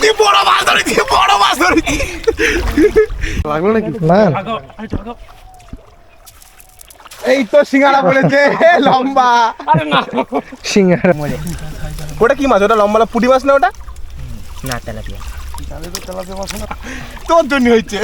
ধরেছি বড় মাছ ধরেছি বড় মাছ ধরেছি লাগল নাকি? না। এই তো সিঙ্গারা বলেছে লম্বা। সিঙ্গারা। ওটা কি মাছ? ওটা লম্বা না পুঁটি মাছ না ওটা? না তেলাপিয়া। তোর জন্য হচ্ছে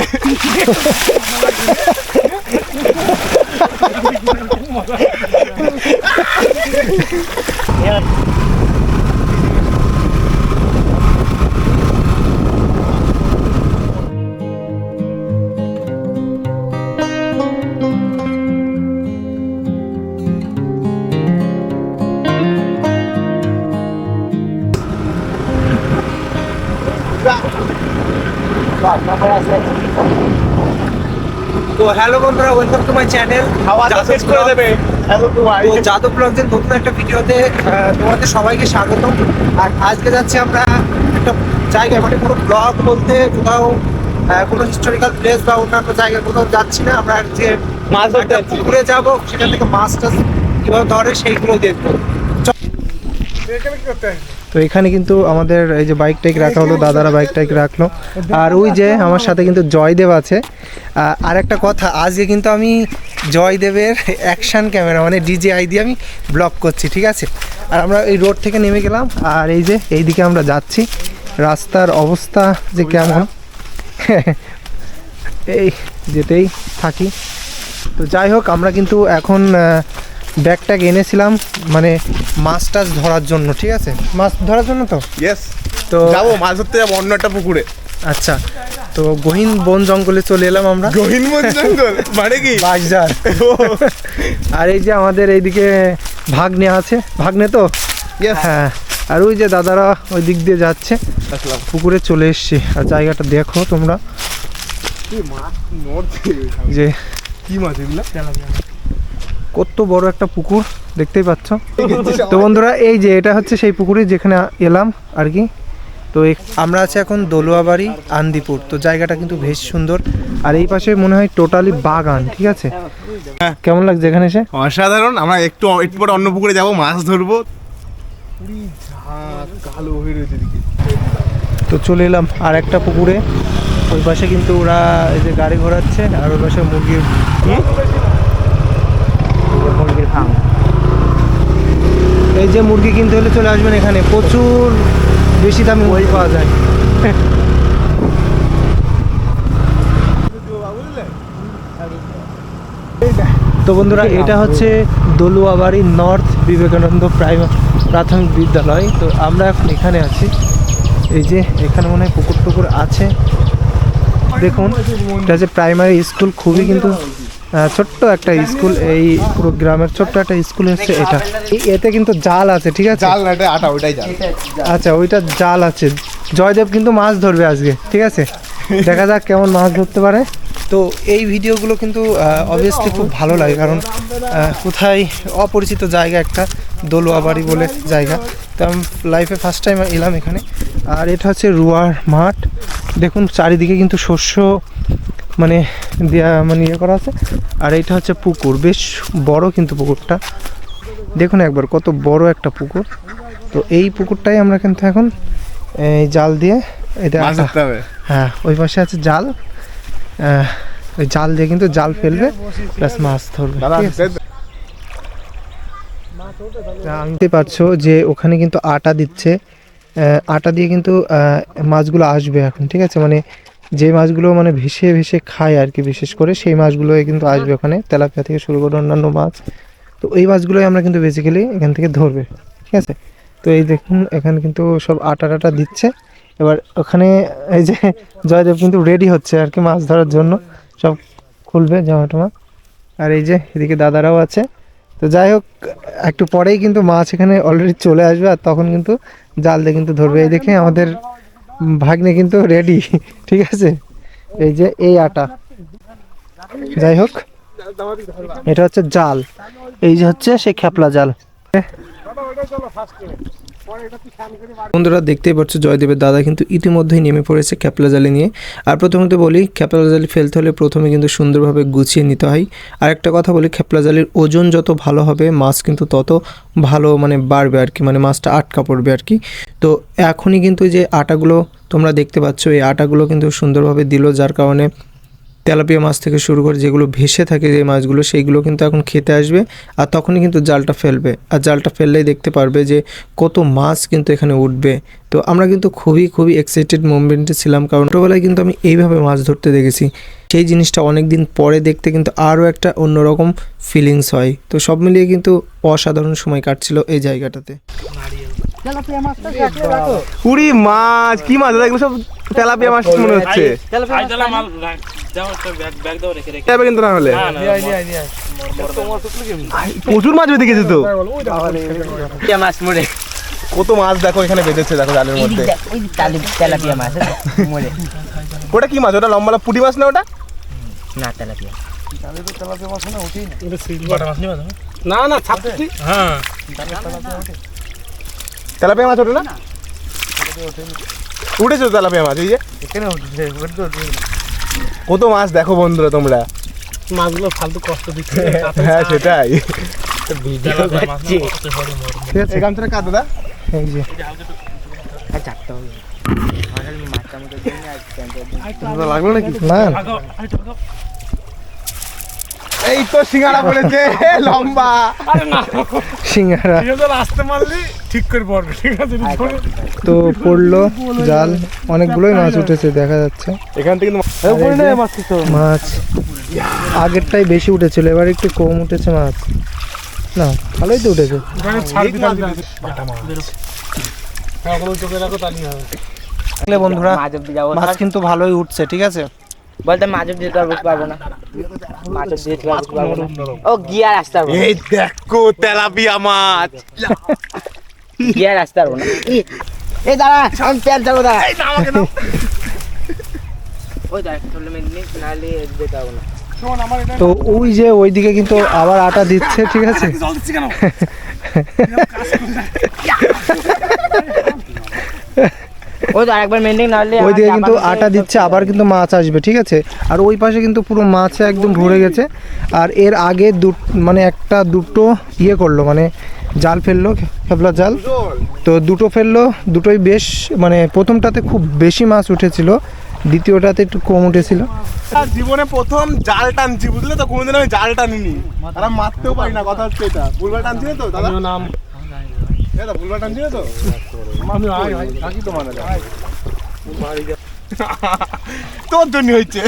তো হ্যালো বন্ধুরা ওয়েলকাম টু মাই চ্যানেল খাওয়াটা শেষ করে দেবে। এত তো ভাই যাদব ব্লগদের নতুন একটা ভিডিওতে তোমাদের সবাইকে স্বাগত আর আজকে যাচ্ছি আমরা একটা জায়গায় মানে পুরো ব্লগ বলতে কোথাও আহ, কোনো হিস্টোরিক্যাল প্লেস বা অন্যান্য জায়গায় কোথাও যাচ্ছি না। আমরা আজকে মাছ ধরতে পুকুরে যাব সেখান থেকে মাছ টাছ কীভাবে ধরে সেইগুলো দেখব। তো এখানে কিন্তু আমাদের এই যে বাইক টাইক রাখা হলো, দাদারা বাইক টাইক রাখল। আর ওই যে আমার সাথে কিন্তু জয়দেব আছে। আর একটা কথা, আজকে কিন্তু আমি জয়দেবের অ্যাকশন ক্যামেরা মানে ডিজিআই দিয়ে আমি ব্লগ করছি, ঠিক আছে? আর আমরা এই রোড থেকে নেমে গেলাম, আর এই যে এইদিকে আমরা যাচ্ছি। রাস্তার অবস্থা যে কেমন। এই যেতেই থাকি। তো যাই হোক, আমরা কিন্তু এখন ব্যাগটাকে এনেছিলাম মানে মাছ টাছ ধরার জন্য ঠিক আছে? মাছ ধরার জন্য তো? ইয়েস তো যাব মাছ ধরতে যাব অন্য একটা পুকুরে। আচ্ছা তো গহীন বন জঙ্গলে চলে এলাম আমরা। গহীন বন জঙ্গল? মানে কি? বাগজার আর এই যে আমাদের এইদিকে ভাগ্নে আছে। ভাগ্নে তো? হ্যাঁ। আর ওই যে দাদারা ওই দিক দিয়ে যাচ্ছে। পুকুরে চলে এসছি। আর জায়গাটা দেখো তোমরা। কি মাছ নড়ছে যে কি মাছ এগুলো? কত বড় একটা পুকুর দেখতেই পাচ্ছ। তো বন্ধুরা এই যে এটা হচ্ছে সেই পুকুরে যেখানে এলাম আর কি। তো আমরা আছি এখন দলুয়াবাড়ি আন্দিপুর। তো জায়গাটা কিন্তু বেশ সুন্দর। আর এই পাশে মনে হয় টোটালি বাগান ঠিক আছে? কেমন লাগছে এখানে এসে? অসাধারণ। আমরা একটু একটু পরে অন্য পুকুরে যাব মাছ ধরবো। কালো হয়ে রয়েছে তো চলে এলাম আর একটা পুকুরে। ওই পাশে কিন্তু ওরা এই যে গাড়ি ঘোরাচ্ছে আর ওই পাশে মুরগির ফার্ম এই যে মুরগি কিনতে হলে চলে আসবেন এখানে প্রচুর বেশি দামে মুরগি পাওয়া যায়। তো বন্ধুরা এটা হচ্ছে দলুয়াবাড়ি নর্থ বিবেকানন্দ প্রাইমারি প্রাথমিক বিদ্যালয়। তো আমরা এখন এখানে আছি। এই যে এখানে মনে হয় পুকুর টুকুর আছে। দেখুন এটা যে প্রাইমারি স্কুল খুবই কিন্তু ছোট্ট একটা স্কুল এই পুরো গ্রামের ছোট্ট একটা স্কুল হচ্ছে এটা। এতে কিন্তু জাল আছে ঠিক আছে? জাল না এটা আটা ওইটাই জাল। আচ্ছা ওইটা জাল আছে। জয়দেব কিন্তু মাছ ধরবে আজকে ঠিক আছে? দেখা যাক কেমন মাছ ধরতে পারে। তো এই ভিডিওগুলো কিন্তু অবভিয়াসলি খুব ভালো লাগে কারণ কোথায় অপরিচিত জায়গা একটা দোলোয়া বাড়ি বলে জায়গা। তো আমি লাইফে ফার্স্ট টাইম এলাম এখানে। আর এটা হচ্ছে রুয়ার মাঠ। দেখুন চারিদিকে কিন্তু শস্য মানে দেয়া মানে ইয়ে করা আছে। আর এটা হচ্ছে পুকুর বেশ বড় কিন্তু পুকুরটা। দেখুন একবার কত বড় একটা পুকুর। তো এই পুকুরটাই আমরা কিন্তু এখন এই জাল দিয়ে এটা হ্যাঁ ওই পাশে আছে জাল। ওই জাল দিয়ে কিন্তু জাল ফেলবে প্লাস মাছ ধরবে দাদা ঠিক আছে? তা আমি দেখতে পাচ্ছ যে ওখানে কিন্তু আটা দিচ্ছে। আটা দিয়ে কিন্তু মাছগুলো আসবে এখন ঠিক আছে? মানে যে মাছগুলো মানে ভেসে ভেসে খায় আর কি বিশেষ করে সেই মাছগুলো কিন্তু আসবে ওখানে তেলাপিয়া থেকে শুরু করে অন্যান্য মাছ। তো এই মাছগুলোই আমরা কিন্তু বেসিক্যালি এখান থেকে ধরবে ঠিক আছে? তো এই দেখুন এখানে কিন্তু সব আটা টাটা দিচ্ছে। এবার ওখানে এই যে জয়দেব কিন্তু রেডি হচ্ছে আর কি মাছ ধরার জন্য। সব খুলবে জামা টামা আর এই যে এদিকে দাদারাও আছে। তো যাই হোক একটু পরেই কিন্তু মাছ এখানে অলরেডি চলে আসবে আর তখন কিন্তু জাল দিয়ে কিন্তু ধরবে। এই দেখে আমাদের ভাগ্নে কিন্তু রেডি ঠিক আছে? এই যে এই আটা। যাই হোক, এটা হচ্ছে জাল। এই যে হচ্ছে সেই খেপলা জাল। বন্ধুরা দেখতেই পাচ্ছ জয়দেবের দাদা কিন্তু ইতিমধ্যেই নেমে পড়েছে ক্যাপলা জালি নিয়ে। আর প্রথমত বলি ক্যাপলা জালি ফেলতে হলে প্রথমে কিন্তু সুন্দরভাবে গুছিয়ে নিতে হয়। আর একটা কথা বলি ক্যাপলা জালির ওজন যত ভালো হবে, মাছ কিন্তু তত ভালো মানে বাড়বে আর কি মানে মাছটা আটকা পড়বে আর কি। তো এখনই কিন্তু যে আটাগুলো তোমরা দেখতে পাচ্ছ, এই আটাগুলো কিন্তু সুন্দরভাবে দিল, যার কারণে তেলাপিয়া মাছ থেকে শুরু করে যেগুলো ভেসে থাকে যে মাছগুলো, সেইগুলো কিন্তু এখন খেতে আসবে আর তখনই কিন্তু জালটা ফেলবে। আর জালটা ফেললেই দেখতে পারবে যে কত মাছ কিন্তু এখানে উঠবে। তো আমরা কিন্তু খুবই খুবই এক্সাইটেড মুভমেন্টে ছিলাম কারণ ছোটোবেলায় কিন্তু আমি এইভাবে মাছ ধরতে দেখেছি। সেই জিনিসটা অনেক দিন পরে দেখতে কিন্তু আরও একটা অন্যরকম ফিলিংস হয়। তো সব মিলিয়ে কিন্তু অসাধারণ সময় কাটছিল এই জায়গাটাতে। পুরি মাছ কি মাছ? দাদা এগুলো সব তেলাপিয়া মাছ মনে হচ্ছে। কিন্তু না হলে। প্রচুর মাছ বেঁধে গেছে তো। মাছ মরে। কত মাছ দেখো এখানে বেঁধেছে দেখো জালের মধ্যে। তেলাপিয়া মাছ মরে। ওটা কি মাছ? ওটা লম্বা লম্বা পুঁটি মাছ না ওটা? না তেলাপিয়া। না না। ছাপছি হ্যাঁ। তেলাপিয়া মাছ ওঠে না? উঠেছে তেলাপিয়া মাছ এই যে? কত মাছ দেখো বন্ধুরা তোমরা। মাছগুলো ফালতু কষ্ট দিচ্ছে। হ্যাঁ সেটাই। ঠিক আছে এই গামছাটা কার দাদা এই যে। চারটা হবে। আমার মাছটা মতো দিই না আর প্যান্টটা দিই। দাদা লাগল নাকি? না। এই তো সিঙ্গারা পড়েছে লম্বা। সিঙ্গারা। আসতে মারলি ঠিক করে পড়বে ঠিক আছে? তো পড়ল জাল। অনেকগুলোই মাছ উঠেছে দেখা যাচ্ছে। এখান থেকে কিন্তু মাছ আগেরটাই বেশি উঠেছিল এবার একটু কম উঠেছে মাছ। না ভালোই তো উঠেছে। বন্ধুরা মাছ অব্দি মাছ কিন্তু ভালোই উঠছে ঠিক আছে? বলতে অব্দি যেতে পারব পারব না। পারব ও গিয়ার আসতে পারব এই দেখো তেলাপিয়া মাছ গিয়ার আসতে পারব না। এই দাঁড়া আমি প্যান্ট যাব দাঁড়া। ওই দেখ যেতে পারব না। তো ওই যে ওইদিকে কিন্তু আবার আটা দিচ্ছে ঠিক আছে? ওই তো আরেকবার মেন্ডিং নাহলে ওইদিকে কিন্তু আটা দিচ্ছে আবার কিন্তু মাছ আসবে ঠিক আছে? আর ওই পাশে কিন্তু পুরো মাছে একদম ভরে গেছে। আর এর আগে দু মানে একটা দুটো ইয়ে করল মানে জাল ফেলল খেপলা জাল। তো দুটো ফেলল দুটোই বেশ মানে প্রথমটাতে খুব বেশি মাছ উঠেছিল দ্বিতীয়টাতে একটু কম উঠেছিল। আর জীবনে প্রথম জাল টানছি বুঝলে তো? কোনোদিন আমি জাল টানিনি। আর আমি মারতেও পারি না কথা হচ্ছে এটা। ভুলভাল টানছি তো দাদা? নাম? ভুলভাল টানছি তো? তোর জন্য হচ্ছে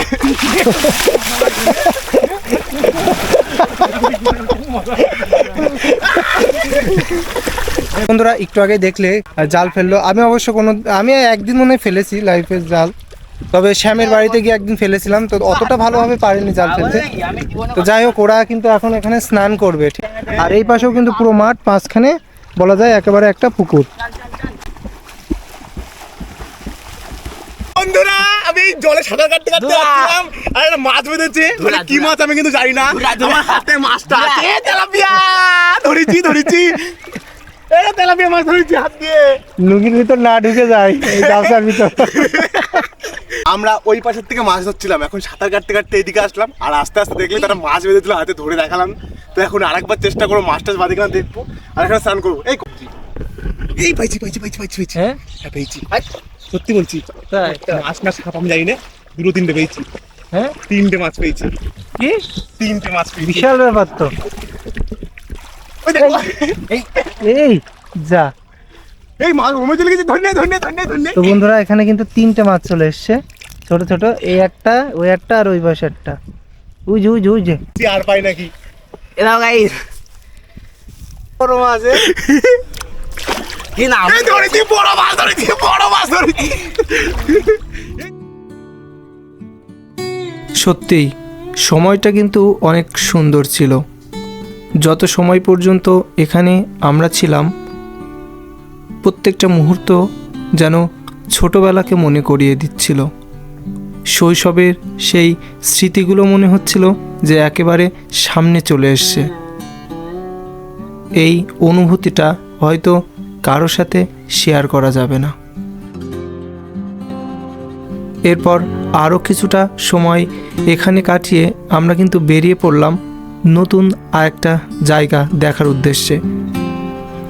বন্ধুরা একটু আগে দেখলে জাল ফেলল। আমি অবশ্য কোনো আমি একদিন মনে ফেলেছি লাইফের জাল। তবে শ্যামের বাড়িতে গিয়ে একদিন ফেলেছিলাম। তো অতটা ভালোভাবে পারেনি জাল ফেলতে। তো যাই হোক ওরা কিন্তু এখন এখানে স্নান করবে ঠিক। আর এই পাশেও কিন্তু পুরো মাঠ মাঝখানে বলা যায় একেবারে একটা পুকুর। বন্ধুরা আমি জলে সাঁতার কাটতে কাটতে আসছিলাম। আর একটা মাছ বেঁধেছে। মানে কি মাছ আমি কিন্তু জানি না। আমার হাতে মাছটা আছে। তেলাপিয়া! ধরেছি ধরেছি। এ তেলাপিয়া মাছ ধরেছি হাত দিয়ে। লুঙ্গির ভিতর না ঢুকে যায় এই গামছার ভিতর। আমরা ওই পাশের থেকে মাছ ধরছিলাম। এখন সাঁতার কাটতে কাটতে এদিকে আসলাম। আর আস্তে আস্তে দেখলে তারা মাছ বেঁধেছিল হাতে ধরে দেখালাম। তো এখন আরেকবার চেষ্টা করব মাছ টাছ বাদে কিনা দেখব। আর এখানে স্নান করব। এই করছি। এই পাইছি পাইছি পাইছি পাইছি। পাইছি হ্যাঁ? হ্যাঁ পেয়েছি। সত্যি বলছি মাছ না সাপ আমি জানি না দুটো তিনটে পেয়েছি। হ্যাঁ? তিনটে মাছ পেয়েছি। কি? তিনটে মাছ পেয়েছি। বিশাল ব্যাপার তো। এই যা। এই মাছ রুমে চলে গেছে ধন্যে ধন্যে ধন্যে ধন্যে। তো বন্ধুরা এখানে কিন্তু তিনটে মাছ চলে এসছে। ছোট ছোট এই একটা ওই একটা আর ওই পাশে একটা। উই যে উই যে উই যে। আর পাই নাকি? এ দাও গাইস। বড় মাছ কি ধরেছি বড় মাছ ধরেছি বড় মাছ ধরেছি সত্যিই সময়টা কিন্তু অনেক সুন্দর ছিল। যত সময় পর্যন্ত এখানে আমরা ছিলাম প্রত্যেকটা মুহূর্ত যেন ছোটবেলাকে মনে করিয়ে দিচ্ছিল। শৈশবের সেই স্মৃতিগুলো মনে হচ্ছিল যে একেবারে সামনে চলে এসছে। এই অনুভূতিটা হয়তো কারোর সাথে শেয়ার করা যাবে না। এরপর আরও কিছুটা সময় এখানে কাটিয়ে আমরা কিন্তু বেরিয়ে পড়লাম নতুন আরেকটা জায়গা দেখার উদ্দেশ্যে।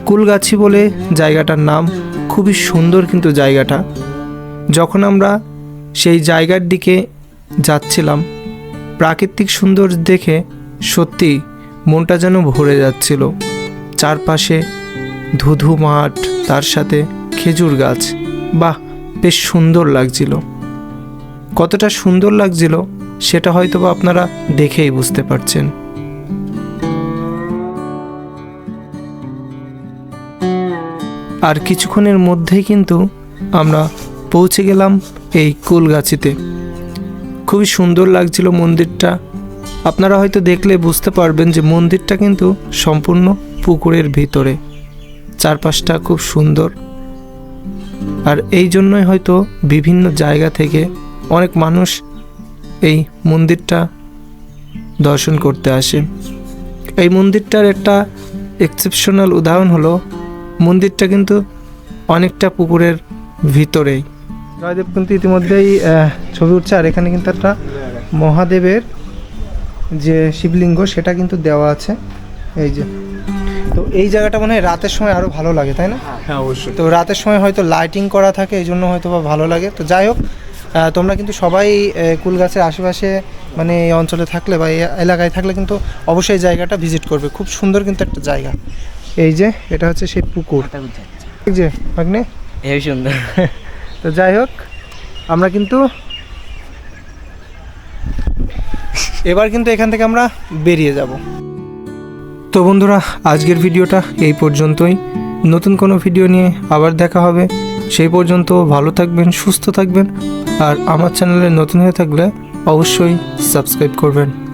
কুলগাছি বলে জায়গাটার নাম খুবই সুন্দর কিন্তু জায়গাটা। যখন আমরা সেই জায়গার দিকে যাচ্ছিলাম, প্রাকৃতিক সৌন্দর্য দেখে সত্যি মনটা যেন ভরে যাচ্ছিল। চারপাশে ধুধু মাঠ, তার সাথে খেজুর গাছ। বাহ, বেশ সুন্দর লাগছিল। কতটা সুন্দর লাগছিল, সেটা হয়তো বা আপনারা দেখেই বুঝতে পারছেন। আর কিছুক্ষণের মধ্যেই কিন্তু আমরা পৌঁছে গেলাম এই কুলগাছিতে। খুবই সুন্দর লাগছিল মন্দিরটা। আপনারা হয়তো দেখলে বুঝতে পারবেন যে মন্দিরটা কিন্তু সম্পূর্ণ পুকুরের ভিতরে। চারপাশটা খুব সুন্দর। আর এই জন্যই হয়তো বিভিন্ন জায়গা থেকে অনেক মানুষ এই মন্দিরটা দর্শন করতে আসে। এই মন্দিরটার একটা এক্সেপশনাল উদাহরণ হলো, মন্দিরটা কিন্তু অনেকটা পুকুরের ভিতরেই। জয়দেব কিন্তু ইতিমধ্যেই ছবি উঠছে, আর এখানে কিন্তু একটা মহাদেবের যে শিবলিঙ্গ, সেটা কিন্তু দেওয়া আছে। এই যে তো এই জায়গাটা মনে হয় রাতের সময় আরও ভালো লাগে তাই না? হ্যাঁ অবশ্যই। তো রাতের সময় হয়তো লাইটিং করা থাকে এই জন্য হয়তো বা ভালো লাগে। তো যাই হোক তোমরা কিন্তু সবাই আহ, কুলগাছের আশেপাশে মানে এই অঞ্চলে থাকলে বা এই এলাকায় থাকলে কিন্তু অবশ্যই জায়গাটা ভিজিট করবে। খুব সুন্দর কিন্তু একটা জায়গা। এই যে এটা হচ্ছে সেই পুকুর। এই যে ভাগ্নে? এই সুন্দর। তো যাই হোক আমরা কিন্তু এবার কিন্তু এখান থেকে আমরা বেরিয়ে যাব। তো বন্ধুরা, আজকের ভিডিওটা এই পর্যন্তই। নতুন কোনো ভিডিও নিয়ে আবার দেখা হবে। সেই পর্যন্ত ভালো থাকবেন, সুস্থ থাকবেন। আর আমার চ্যানেলে নতুন হয়ে থাকলে অবশ্যই সাবস্ক্রাইব করবেন।